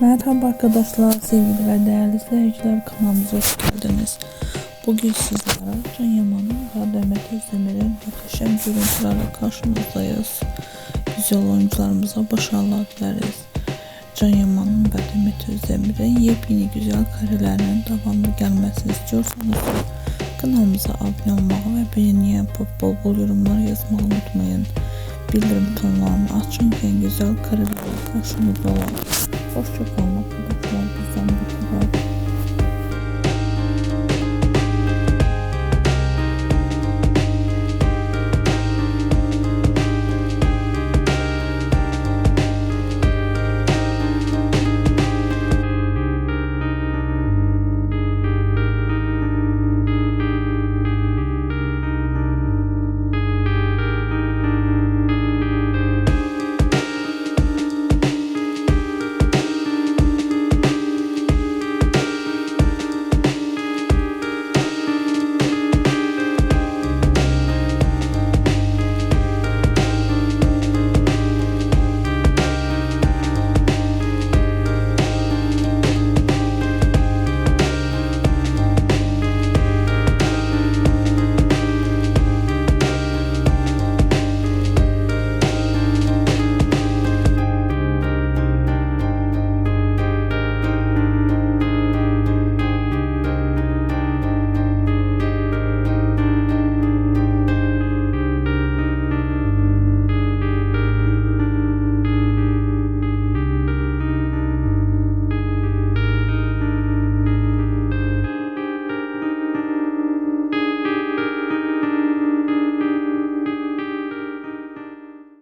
Merhaba arkadaşlar, sevgili ve değerli izleyiciler kanalımıza hoş geldiniz. Bugün sizlere Can Yaman'ın ve Demet Özdemir'in muhteşem görüntülerle karşınızdayız. Güzel oyuncularımıza başarılar dileriz. Can Yaman'ın ve Demet Özdemir'in yepyeni güzel karelerinin devamlı gelmesini istiyorsanız kanalımıza abone olmayı ve beğeniye yapıp bol yorumlar yazmayı unutmayın. Bildirim tonlarını açın ki güzel karelerle karşınızda olan. Hoşçakalın.